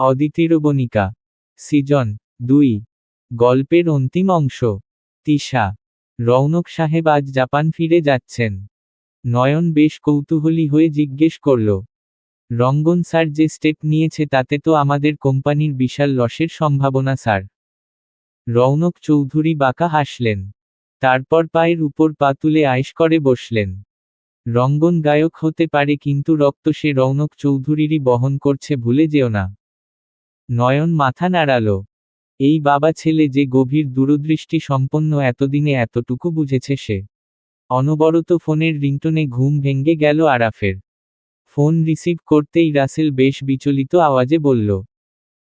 অদিতিরবণিকা, season, দুই, গল্পের অন্তিম অংশ, তিশা রৌনক সাহেব আজ জাপান ফিরে যাচ্ছেন। নয়ন বেশ কৌতূহলী হয়ে জিজ্ঞেস করল, রঙ্গন স্যার যে স্টেপ নিয়েছে তাতে তো আমাদের কোম্পানির বিশাল লসের সম্ভাবনা স্যার। রৌনক চৌধুরী বাঁকা হাসলেন, তারপর পায়ের উপর পা তুলে আয়েশ করে বসলেন। রঙ্গন গায়ক হতে পারে কিন্তু রক্ত সে রৌনক চৌধুরীরই বহন করছে ভুলে যেও না। নয়ন মাথা নাড়াল। এই বাবা ছেলে যে গভীর দূরদৃষ্টি সম্পন্ন এতদিনে এতটুকু বুঝেছে সে। অনবরত ফোনের রিংটনে ঘুম ভেঙ্গে গেল আরাফের। ফোন রিসিভ করতেই রাসেল বেশ বিচলিত আওয়াজে বলল,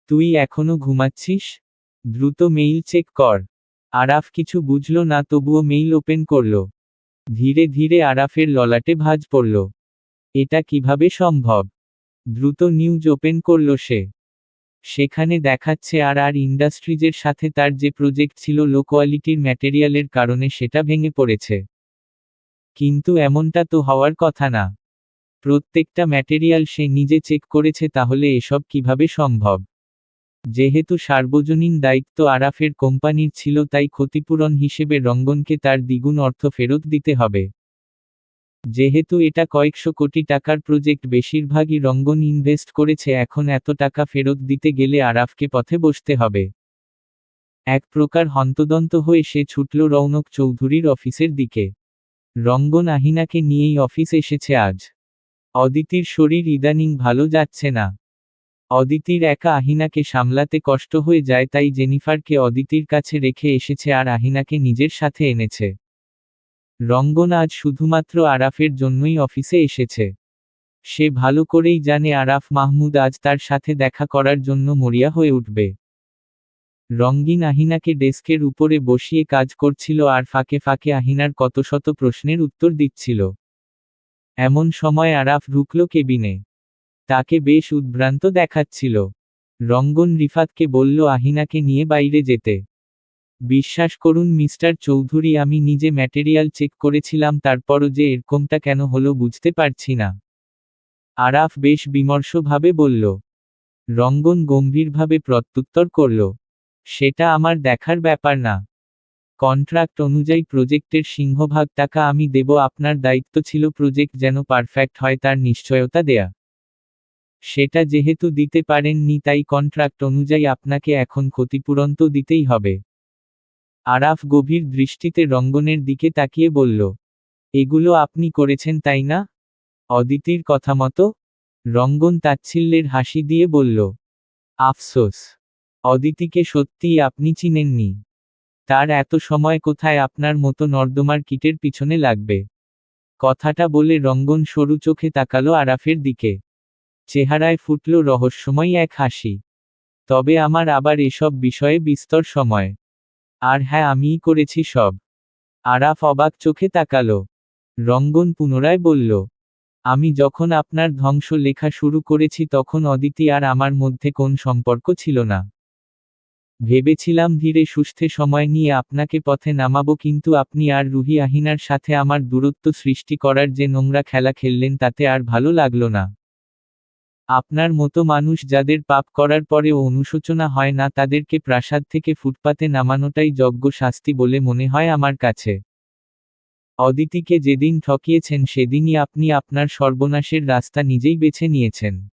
তুই এখনও ঘুমাচ্ছিস? দ্রুত মেইল চেক কর। আরাফ কিছু বুঝল না, তবুও মেইল ওপেন করল। ধীরে ধীরে আরাফের ললাটে ভাঁজ পড়ল। এটা কীভাবে সম্ভব? দ্রুত নিউজ ওপেন করল সে। সেখানে দেখাচ্ছে আর আর ইন্ডাস্ট্রিজের সাথে তার যে প্রজেক্ট ছিল লো কোয়ালিটির ম্যাটেরিয়ালের কারণে সেটা ভেঙে পড়েছে। কিন্তু এমনটা তো হওয়ার কথা না। প্রত্যেকটা ম্যাটেরিয়াল সে নিজে চেক করেছে তাহলে এসব কীভাবে সম্ভব? যেহেতু সার্বজনীন দায়িত্ব আরাফের কোম্পানির ছিল তাই ক্ষতিপূরণ হিসেবে রঙ্গনকে তার দ্বিগুণ অর্থ ফেরত দিতে হবে। যেহেতু এটা কয়েকশো কোটি টাকার প্রজেক্ট, বেশিরভাগই রঙ্গন ইনভেস্ট করেছে, এখন এত টাকা ফেরত দিতে গেলে আরাফকে পথে বসতে হবে। এক প্রকার হন্তদন্ত হয়ে সে ছুটল রৌনক চৌধুরীর অফিসের দিকে। রঙ্গন আহিনাকে নিয়েই অফিস এসেছে আজ। অদিতির শরীর ইদানিং ভালো যাচ্ছে না। অদিতির একা আহিনাকে সামলাতে কষ্ট হয়ে যায়, তাই জেনিফারকে অদিতির কাছে রেখে এসেছে আর আহিনাকে নিজের সাথে এনেছে। রঙ্গন আজ শুধুমাত্র আরাফের জন্যই অফিসে এসেছে। সে ভালো করেই জানে আরাফ মাহমুদ আজ তার সাথে দেখা করার জন্য মরিয়া হয়ে উঠবে। রঙ্গিন আহিনাকে ডেস্কের উপরে বসিয়ে কাজ করছিল আর ফাঁকে ফাঁকে আহিনার কত শত প্রশ্নের উত্তর দিচ্ছিল। এমন সময় আরাফ ঢুকল কেবিনে। তাকে বেশ উদ্ভ্রান্ত দেখাচ্ছিল। রঙ্গন রিফাতকে বলল, আহিনাকে নিয়ে বাইরে যেতে। বিশ্বাস করুন মিস্টার চৌধুরী, আমি নিজে ম্যাটেরিয়াল চেক করেছিলাম, তারপরও যে এরকমটা কেন হলো বুঝতে পারছি না। আরাফ বেশ বিমর্ষভাবে বলল, রঙ্গন গম্ভীরভাবে প্রত্যুত্তর করল, সেটা আমার দেখার ব্যাপার না। কন্ট্রাক্ট অনুযায়ী প্রজেক্টের সিংহভাগ টাকা আমি দেব, আপনার দায়িত্ব ছিল প্রজেক্ট যেন পারফেক্ট হয়, তার নিশ্চয়তা দেয়া। সেটা যেহেতু দিতে পারেননি, তাই কন্ট্রাক্ট অনুযায়ী আপনাকে এখন ক্ষতিপূরণ তো দিতেই হবে। আরাফ গভীর দৃষ্টিতে রঙ্গনের দিকে তাকিয়ে বলল, এগুলো আপনি করেছেন, তাই না? অদিতির কথা মতো রঙ্গন তাচ্ছিল্যের হাসি দিয়ে বলল, আফসোস, অদিতিকে সত্যিই আপনি চিনেননি। তার এত সময় কোথায় আপনার মতো নর্দমার কিটের পিছনে লাগবে? কথাটা বলে রঙ্গন সরু চোখে তাকালো আরাফের দিকে। চেহারায় ফুটল রহস্যময় এক হাসি। তবে আমার আবার এসব বিষয়ে বিস্তর সময় আর হ্যাঁ আমিই করেছি সব। আরাফ অবাক চোখে তাকালো। রঙ্গন পুনরায় বলল, আমি যখন আপনার ধ্বংস লেখা শুরু করেছি তখন অদিতি আর আমার মধ্যে কোন সম্পর্ক ছিল না। ভেবেছিলাম ধীরে সুস্থে সময় নিয়ে আপনাকে পথে নামাবো, কিন্তু আপনি আর রুহি আহিনার সাথে আমার দূরত্ব সৃষ্টি করার যে নোংরা খেলা খেললেন তাতে আর ভালো লাগল না। আপনার মতো মানুষ যাদের পাপ করার পরেও অনুশোচনা হয় না, তাদেরকে প্রাসাদ থেকে ফুটপাতে নামানোটাই যজ্ঞ শাস্তি বলে মনে হয় আমার কাছে। অদিতিকে যেদিন ঠকিয়েছেন, সেদিনই আপনি আপনার সর্বনাশের রাস্তা নিজেই বেছে নিয়েছেন।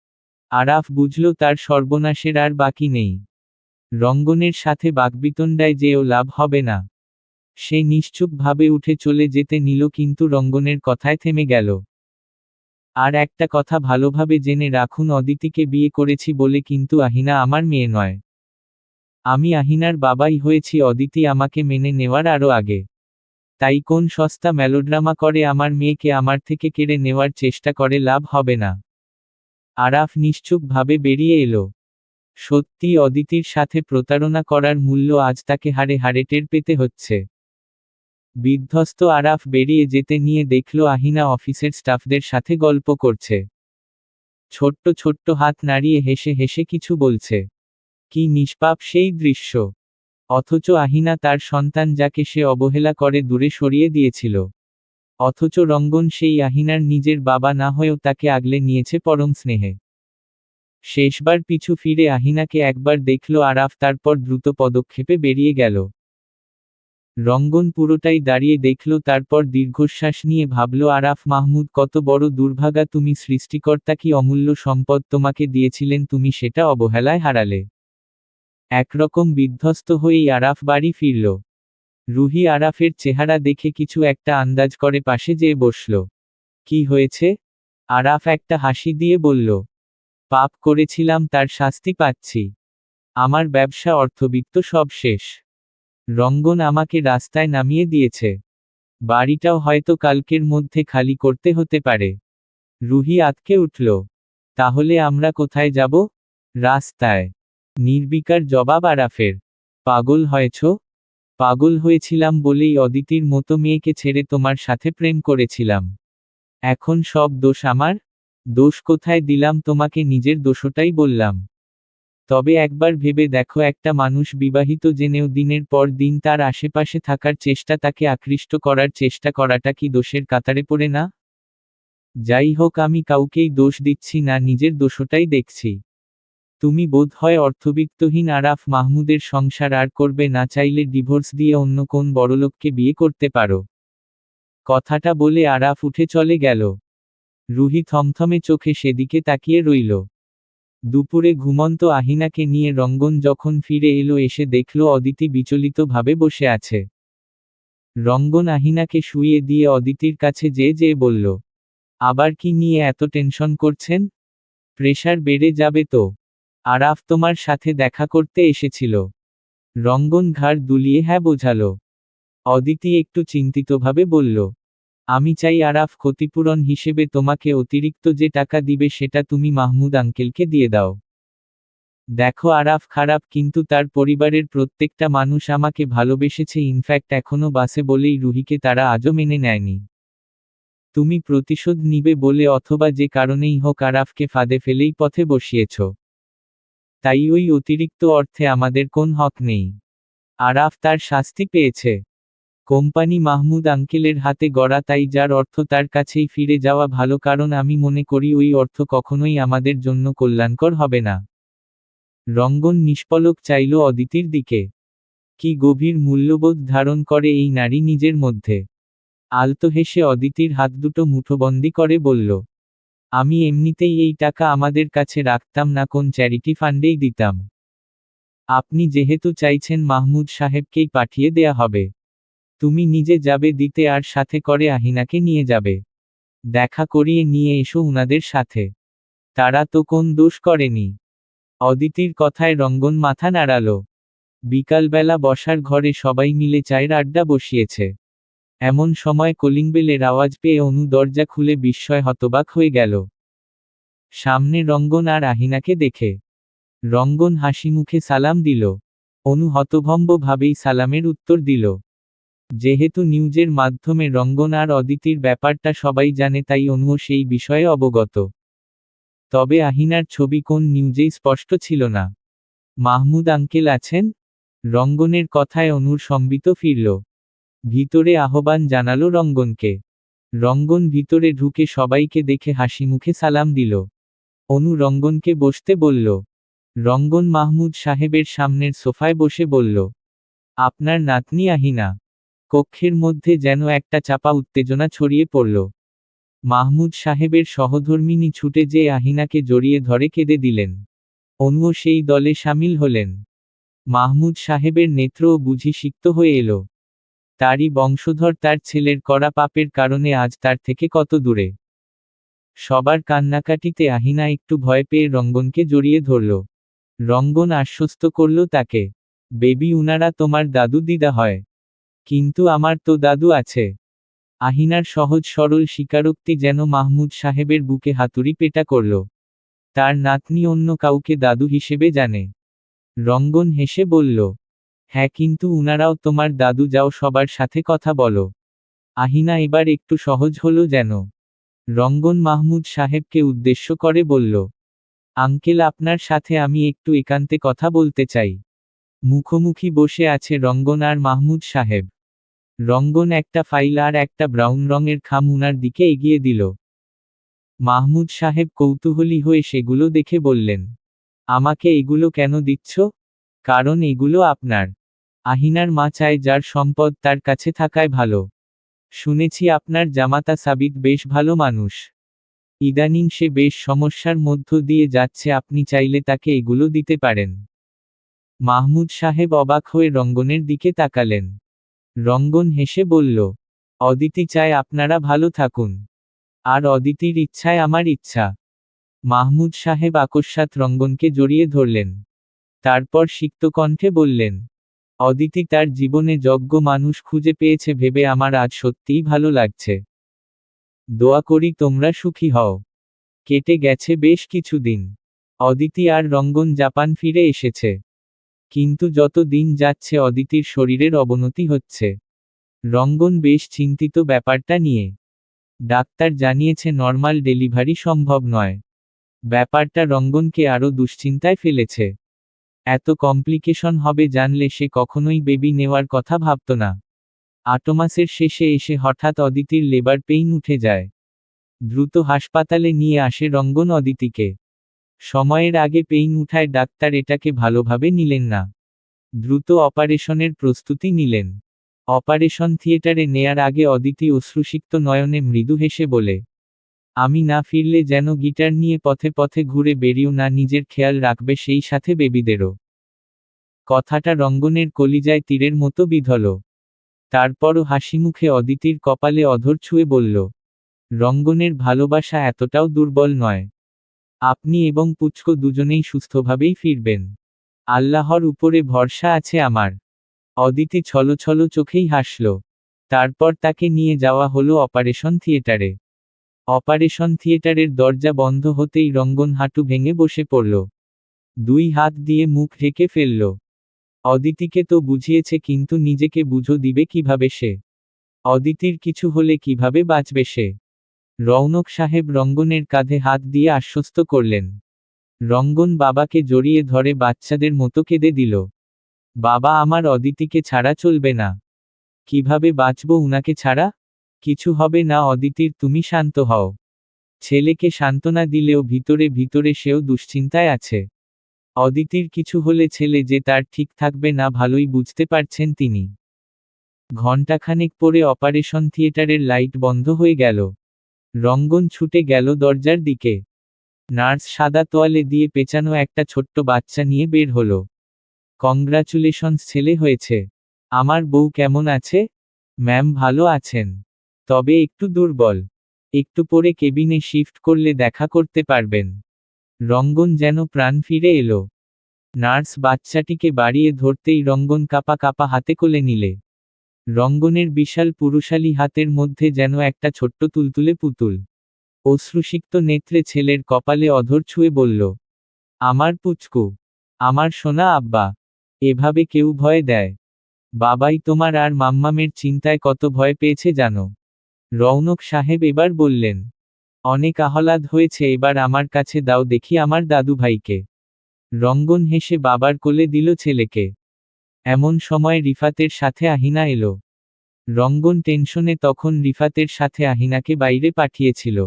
আরাফ বুঝল তার সর্বনাশের আর বাকি নেই। রঙ্গনের সাথে বাকবিতণ্ডায় যেও লাভ হবে না। সে নিশ্চুপভাবে উঠে চলে যেতে নিল, কিন্তু রঙ্গনের কথায় থেমে গেল। আর একটা কথা ভালোভাবে জেনে রাখুন, অদিতিকে বিয়ে করেছি বলে কিন্তু আহিনা আমার মেয়ে নয়। আমি আহিনার বাবাই হয়েছি, অদিতি আমাকে মেনে নেওয়ার আরও আগে। তাই কোন সস্তা মেলোড্রামা করে আমার মেয়েকে আমার থেকে কেড়ে নেওয়ার চেষ্টা করে লাভ হবে না। আরাফ নিশ্চুপভাবে বেরিয়ে এলো। সত্যি অদিতির সাথে প্রতারণা করার মূল্য আজ তাকে হারে হারে টের পেতে হচ্ছে। বিধ্বস্ত আরাফ বেরিয়ে যেতে নিয়ে দেখল আহিনা অফিসের স্টাফদের সাথে গল্প করছে। ছোট্ট ছোট্ট হাত নাড়িয়ে হেসে হেসে কিছু বলছে। কি নিষ্পাপ সেই দৃশ্য। অথচ আহিনা তার সন্তান যাকে সে অবহেলা করে দূরে সরিয়ে দিয়েছিল। অথচ রঙ্গন সেই আহিনার নিজের বাবা না হয়েও তাকে আগলে নিয়েছে পরম স্নেহে। শেষবার পিছু ফিরে আহিনাকে একবার দেখল আরাফ তারপর দ্রুত পদক্ষেপে বেরিয়ে গেল। রঙ্গন পুরোটাই দাঁড়িয়ে দেখল, তারপর দীর্ঘশ্বাস নিয়ে ভাবল, আরাফ মাহমুদ, কত বড় দুর্ভাগা, তুমি সৃষ্টিকর্তা কি অমূল্য সম্পদ তোমাকে দিয়েছিলেন, তুমি সেটা অবহেলায় হারালে। একরকম বিধ্বস্ত হয়েই আরাফ বাড়ি ফিরল। রুহি আরাফের চেহারা দেখে কিছু একটা আন্দাজ করে পাশে যেয়ে বসল। কি হয়েছে? আরাফ একটা হাসি দিয়ে বলল। পাপ করেছিলাম, তার শাস্তি পাচ্ছি। আমার ব্যবসা অর্থবিত্ত সব শেষ। রঙ্গন আমাকে রাস্তায় নামিয়ে দিয়েছে। বাড়িটাও হয়তো কালকের মধ্যে খালি করতে হতে পারে। রুহি আতকে উঠল। তাহলে আমরা কোথায় যাব? রাস্তায়। নির্বিকার জবাব আরাফের। পাগল হয়েছ? পাগল হয়েছিলাম বলেই অদিতির মতো মেয়েকে ছেড়ে তোমার সাথে প্রেম করেছিলাম। এখন সব দোষ আমার? দোষ কোথায় দিলাম তোমাকে নিজের দোষটাই বললাম। তবে একবার ভেবে দেখো, একটা মানুষ বিবাহিত জেনেও দিনের পর দিন তার আশেপাশে থাকার চেষ্টা তাকে আকৃষ্ট করার চেষ্টা করাটা কি দোষের কাতারে পড়ে না? যাই হোক, আমি কাউকেই দোষ দিচ্ছি না, নিজের দোষটাই দেখছি। তুমি বোধ হয় অর্থবিত্তহীন আরাফ মাহমুদের সংসার আর করবে না, চাইলে ডিভোর্স দিয়ে অন্য কোন বড়লোককে বিয়ে করতে পারো। কথাটা বলে আরাফ উঠে চলে গেল। রুহি থমথমে চোখে সেদিকে তাকিয়ে রইল। দুপুরে ঘুমন্ত আহিনাকে নিয়ে রঙ্গন যখন ফিরে এলো এসে দেখল অদিতি বিচলিতভাবে বসে আছে। রঙ্গন আহিনাকে শুয়ে দিয়ে অদিতির কাছে যে যে বলল, আবার কি নিয়ে এত টেনশন করছেন? প্রেশার বেড়ে যাবে তো। আরাফ তোমার সাথে দেখা করতে এসেছিল। রঙ্গন ঘাড় দুলিয়ে হ্যাঁ বোঝালো। অদিতি একটু চিন্তিতভাবে বলল আমি চাই আরাফ ক্ষতিপূরণ হিসেবে তোমাকে অতিরিক্ত যে টাকা দিবে সেটা তুমি মাহমুদ আঙ্কেলকে দিয়ে দাও। দেখো আরাফ খারাপ কিন্তু তার পরিবারের প্রত্যেকটা মানুষ আমাকে ভালোবেসেছে ইনফ্যাক্ট এখনও বাসে বলেই রুহিকে তারা আজও মেনে নেয়নি। তুমি প্রতিশোধ নিবে বলে অথবা যে কারণেই হোক আরাফকে ফাঁদে ফেলেই পথে বসিয়েছ। তাই ওই অতিরিক্ত অর্থে আমাদের কোন হক নেই। আরাফ তার শাস্তি পেয়েছে। কোম্পানি মাহমুদ আঙ্কেলের হাতে গড়া তাই যার অর্থ তার কাছেই ফিরে যাওয়া ভালো কারণ আমি মনে করি ওই অর্থ কখনোই আমাদের জন্য কল্যাণকর হবে না। রঙ্গন নিষ্পলক চাইল অদিতির দিকে। কি গভীর মূল্যবোধ ধারণ করে এই নারী নিজের মধ্যে। আলতো হেসে অদিতির হাত দুটো মুঠোবন্দি করে বলল, আমি এমনিতেই এই টাকা আমাদের কাছে রাখতাম না, কোন চ্যারিটি ফান্ডেই দিতাম। আপনি যেহেতু চাইছেন মাহমুদ সাহেবকেই পাঠিয়ে দেয়া হবে। তুমি নিজে যাবে, দিতে আর সাথে করে আহিনাকে নিয়ে যাবে। দেখা করিয়ে নিয়ে এসো উনাদের সাথে। তারা তো কোন দোষ করেনি। অদিতির কথায় রঙ্গন মাথা নাড়ালো। বিকালবেলা বসার ঘরে সবাই মিলে চায়ের আড্ডা বসিয়েছে। এমন সময় কলিংবেলের আওয়াজ পেয়ে অনু দরজা খুলে বিস্ময় হতবাক হয়ে গেল। সামনে রঙ্গন আর আহিনাকে দেখে। রঙ্গন হাসি মুখে সালাম দিল। অনু হতভম্বভাবেই সালামের উত্তর দিল। যেহেতু নিউজের মাধ্যমে রঙ্গন আর অদিতির ব্যাপারটা সবাই জানে, তাই অনুও সেই বিষয়ে অবগত। তবে আহিনার ছবি কোন নিউজেই স্পষ্ট ছিল না। মাহমুদ আঙ্কেল আছেন? রঙ্গনের কথায় অনুর সম্বিত ফিরল। ভিতরে আহ্বান জানালো রঙ্গনকে। রঙ্গন ভিতরে ঢুকে সবাইকে দেখে হাসি মুখে সালাম দিল। অনু রঙ্গনকে বসতে বলল। রঙ্গন মাহমুদ সাহেবের সামনের সোফায় বসে বলল, আপনার নাতনি আহিনা। কক্ষের মধ্যে যেন একটা চাপা উত্তেজনা ছড়িয়ে পড়ল। মাহমুদ সাহেবের সহধর্মিনী ছুটে যেয়ে আহিনাকে জড়িয়ে ধরে কেঁদে দিলেন। অনুও সেই দলে সামিল হলেন। মাহমুদ সাহেবের নেত্রও বুঝি সিক্ত হয়ে এলো। তারই বংশধর তার ছেলের করা পাপের কারণে আজ তার থেকে কত দূরে। সবার কান্নাকাটিতে আহিনা একটু ভয় পেয়ে রঙ্গনকে জড়িয়ে ধরল। রঙ্গন আশ্বস্ত করল তাকে, বেবি উনারা তোমার দাদু দিদা হয়। কিন্তু আমার তো দাদু আছে। আহিনার সহজ সরল স্বীকারোক্তি যেন মাহমুদ সাহেবের বুকে হাতুড়ি পেটা করল। তার নাতনি অন্য কাউকে দাদু হিসেবে জানে। রঙ্গন হেসে বলল হ্যাঁ কিন্তু উনারাও তোমার দাদু যাও, সবার সাথে কথা বলো। আহিনা এবার একটু সহজ হলো যেন। রঙ্গন মাহমুদ সাহেবকে উদ্দেশ্য করে বলল, আঙ্কেল, আপনার সাথে আমি একটু একান্তে কথা বলতে চাই। মুখোমুখি বসে আছে রঙ্গন আর মাহমুদ সাহেব। রঙ্গন একটা ফাইল আর একটা ব্রাউন রঙের খাম উনার দিকে এগিয়ে দিল। মাহমুদ সাহেব কৌতূহলী হয়ে সেগুলো দেখে বললেন, আমাকে এগুলো কেন দিচ্ছ? কারণ এগুলো আপনার। আহিনার মা চায় যার সম্পদ তার কাছে থাকায় ভালো। শুনেছি আপনার জামাতা সাবিত বেশ ভালো মানুষ। ইদানিং সে বেশ সমস্যার মধ্য দিয়ে যাচ্ছে, আপনি চাইলে তাকে এগুলো দিতে পারেন। মাহমুদ সাহেব অবাক হয়ে রঙ্গনের দিকে তাকালেন। রঙ্গন হেসে বলল, অদিতি চায় আপনারা ভালো থাকুন। আর অদিতির ইচ্ছায় আমার ইচ্ছা। মাহমুদ সাহেব আকস্মাৎ রঙ্গনকে জড়িয়ে ধরলেন। তারপর সিক্ত কণ্ঠে বললেন, অদিতি তার জীবনে যজ্ঞ মানুষ খুঁজে পেয়েছে, ভেবে আমার আজ সত্যিই ভালো লাগছে। দোয়া করি তোমরা সুখী হও। কেটে গেছে বেশ কিছুদিন। অদিতি আর রঙ্গন জাপান ফিরে এসেছে। কিন্তু যত দিন যাচ্ছে অদিতির শরীরের অবনতি হচ্ছে। রঙ্গন বেশ চিন্তিত ব্যাপারটা নিয়ে। ডাক্তার জানিয়েছে নর্মাল ডেলিভারি সম্ভব নয়। ব্যাপারটা রঙ্গনকে আরও দুশ্চিন্তায় ফেলেছে। এত কমপ্লিকেশন হবে জানলে সে কখনোই বেবি নেওয়ার কথা ভাবত না। আটো মাসের শেষে এসে হঠাৎ অদিতির লেবার পেইন উঠে যায়। দ্রুত হাসপাতালে নিয়ে আসে রঙ্গন অদিতিকে। সময়ের আগে পেইন উঠায় ডাক্তার এটাকে ভালোভাবে নিলেন না। দ্রুত অপারেশনের প্রস্তুতি নিলেন। অপারেশন থিয়েটারে নেয়ার আগে অদিতি অশ্রুসিক্ত নয়নে মৃদু হেসে বলে, আমি না ফিরলে যেন গিটার নিয়ে পথে পথে ঘুরে বেরিয়েও না, নিজের খেয়াল রাখবে সেই সাথে বেবিদেরও কথাটা রঙ্গনের কলিজায় তীরের মতো বিধল। তারপরও হাসিমুখে অদিতির কপালে অধর ছুঁয়ে বলল, রঙ্গনের ভালোবাসা এতটাও দুর্বল নয়। আপনি এবং পুচকো দুজনেই সুস্থভাবেই ফিরবেন। আল্লাহর উপরে ভরসা আছে আমার। অদিতি ছলছল চোখেই হাসল। তারপর তাকে নিয়ে যাওয়া হলো অপারেশন থিয়েটারে। অপারেশন থিয়েটারের দরজা বন্ধ হতেই রঙ্গন হাঁটু ভেঙে বসে পড়ল। দুই হাত দিয়ে মুখ ঢেকে ফেলল। অদিতিকে তো বুঝিয়েছে কিন্তু নিজেকে বুঝো দিবে কীভাবে সে। অদিতির কিছু হলে কীভাবে বাঁচবে সে? রৌনক সাহেব রঙ্গনের কাঁধে হাত দিয়ে আশ্বস্ত করলেন। রঙ্গন বাবাকে জড়িয়ে ধরে বাচ্চাদের মতো কেঁদে দিল। বাবা আমার অদিতিকে ছাড়া চলবে না। কীভাবে বাঁচব উনাকে ছাড়া? কিছু হবে না অদিতির, তুমি শান্ত হও। ছেলেকে সান্ত্বনা দিলেও ভিতরে ভিতরে সেও দুশ্চিন্তায় আছে। অদিতির কিছু হলে ছেলে যে তার ঠিক থাকবে না ভালোই বুঝতে পারছেন তিনি। ঘণ্টাখানেক পরে অপারেশন থিয়েটারের লাইট বন্ধ হয়ে গেল। রঙ্গন ছুটে গেল দরজার দিকে। নার্স সাদা তোয়ালে দিয়ে পেঁচানো একটা ছোট্ট বাচ্চা নিয়ে বের হলো। কংগ্রাচুলেশনস ছেলে হয়েছে। আমার বউ কেমন আছে? ম্যাম, ভালো আছেন। তবে একটু দুর্বল। একটু পরে কেবিনে শিফট করলে দেখা করতে পারবেন রঙ্গন যেন প্রাণ ফিরে এলো। নার্স বাচ্চাটিকে বাড়িয়ে ধরতেই রঙ্গন কাপা কাপা হাতে কোলে নিলে। রঙ্গনের বিশাল পুরুষালী হাতের মধ্যে যেন একটা ছোট্ট তুলতুলে পুতুল। অশ্রুসিক্ত নেত্রে ছেলের কপালে অধর ছুঁয়ে বলল, আমার পুচকু, আমার সোনা আব্বা, এভাবে কেউ ভয় দেয়? বাবাই তোমার আর মাম্মামের চিন্তায় কত ভয় পেয়েছে জানো? রৌনক সাহেব এবার বললেন, অনেক আহ্লাদ হয়েছে, এবার আমার কাছে দাও দেখি আমার দাদু ভাইকে রঙ্গন হেসে বাবার কোলে দিল ছেলেকে। এমন সময় রিফাতের সাথে আহিনা এলো। রঙ্গন টেনশনে তখন রিফাতের সাথে আহিনাকে বাইরে পাঠিয়েছিল।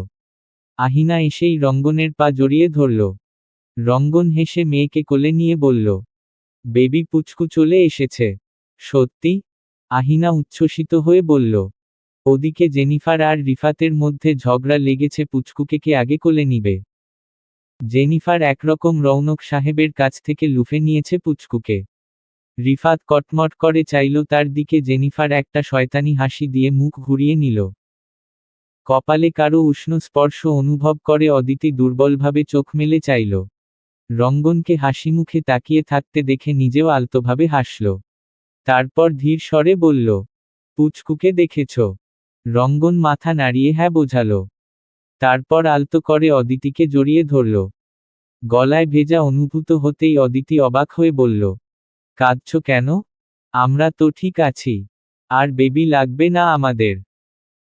আহিনা এসেই রঙ্গনের পা জড়িয়ে ধরল। রঙ্গন হেসে মেয়েকে কোলে নিয়ে বলল, বেবি পুচকু চলে এসেছে। সত্যি? আহিনা উচ্ছ্বসিত হয়ে বলল, ওদিকে জেনিফার আর রিফাতের মধ্যে ঝগড়া লেগেছে, পুচকুকে কে আগে কোলে নিবে? জেনিফার একরকম রৌনক সাহেবের কাছ থেকে লুফে নিয়েছে পুচকুকে। রিফাত কটমট করে চাইল তার দিকে জেনিফার একটা শয়তানি হাসি দিয়ে মুখ ঘুরিয়ে নিল। কপালে কারও উষ্ণ স্পর্শ অনুভব করে অদিতি দুর্বলভাবে চোখ মেলে চাইল। রঙ্গনকে হাসি মুখে তাকিয়ে থাকতে দেখে নিজেও আলতোভাবে হাসল। তারপর ধীর স্বরে বলল, পুচকুকে দেখেছ। রঙ্গন মাথা নাড়িয়ে হ্যাঁ বোঝাল। তারপর আলতো করে অদিতিকে জড়িয়ে ধরল। গলায় ভেজা অনুভূত হতেই অদিতি অবাক হয়ে বলল কাঁদছ কেন? আমরা তো ঠিক আছি। আর বেবি লাগবে না আমাদের।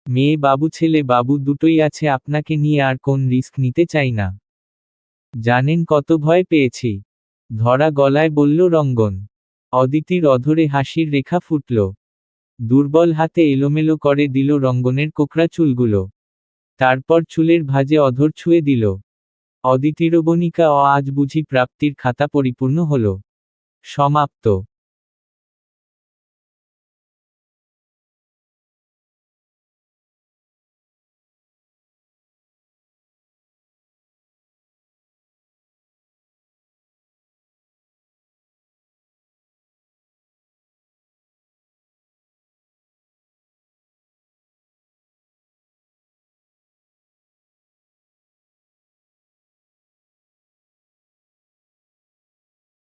মেয়ে বাবু, ছেলে বাবু দুটোই আছে, আপনাকে নিয়ে আর কোন রিস্ক নিতে চাই না। জানেন কত ভয় পেয়েছি। ধরা গলায় বলল রঙ্গন। অদিতির অধরে হাসির রেখা ফুটল। দুর্বল হাতে এলোমেলো করে দিল রঙ্গনের কোকড়া চুলগুলো। তারপর চুলের ভাজে অধর ছুঁয়ে দিল। অদিতিরবণিকা অ আজ বুঝি প্রাপ্তির খাতা পরিপূর্ণ হল। সমাপ্ত।